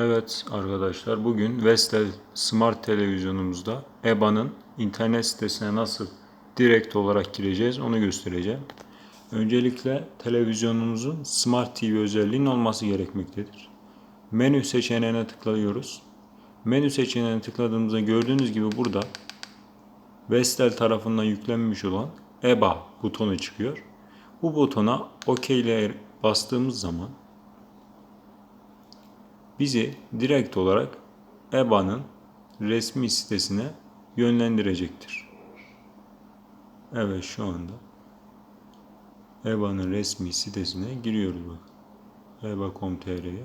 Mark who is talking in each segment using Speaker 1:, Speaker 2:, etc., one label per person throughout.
Speaker 1: Evet arkadaşlar bugün Vestel Smart televizyonumuzda EBA'nın internet sitesine nasıl direkt olarak gireceğiz onu göstereceğim. Öncelikle televizyonumuzun Smart TV özelliğinin olması gerekmektedir. Menü seçeneğine tıklıyoruz. Menü seçeneğine tıkladığımızda gördüğünüz gibi burada Vestel tarafından yüklenmiş olan EBA butonu çıkıyor. Bu butona OK ile bastığımız zaman bizi direkt olarak EBA'nın resmi sitesine yönlendirecektir. Evet şu anda EBA'nın resmi sitesine giriyoruz bak. EBA.com.tr'ye.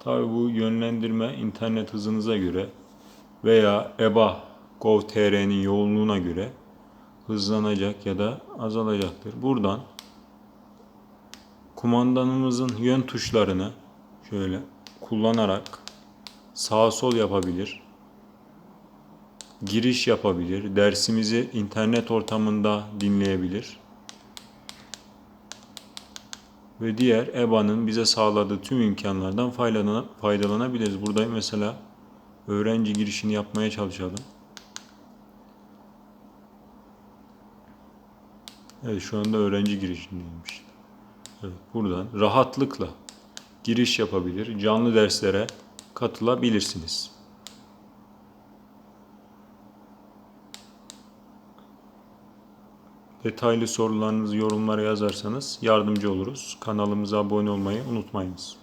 Speaker 1: Tabi bu yönlendirme internet hızınıza göre veya EBA Gov.tr'nin yoğunluğuna göre hızlanacak ya da azalacaktır. Buradan kumandanımızın yön tuşlarını şöyle kullanarak sağ sol yapabilir. Giriş yapabilir. Dersimizi internet ortamında dinleyebilir. Ve diğer EBA'nın bize sağladığı tüm imkanlardan faydalana- faydalanabiliriz. Burada mesela öğrenci girişini yapmaya çalışalım. Evet şu anda öğrenci girişindeymiş. Evet, buradan rahatlıkla giriş yapabilir, canlı derslere katılabilirsiniz. Detaylı sorularınızı yorumlara yazarsanız yardımcı oluruz. Kanalımıza abone olmayı unutmayınız.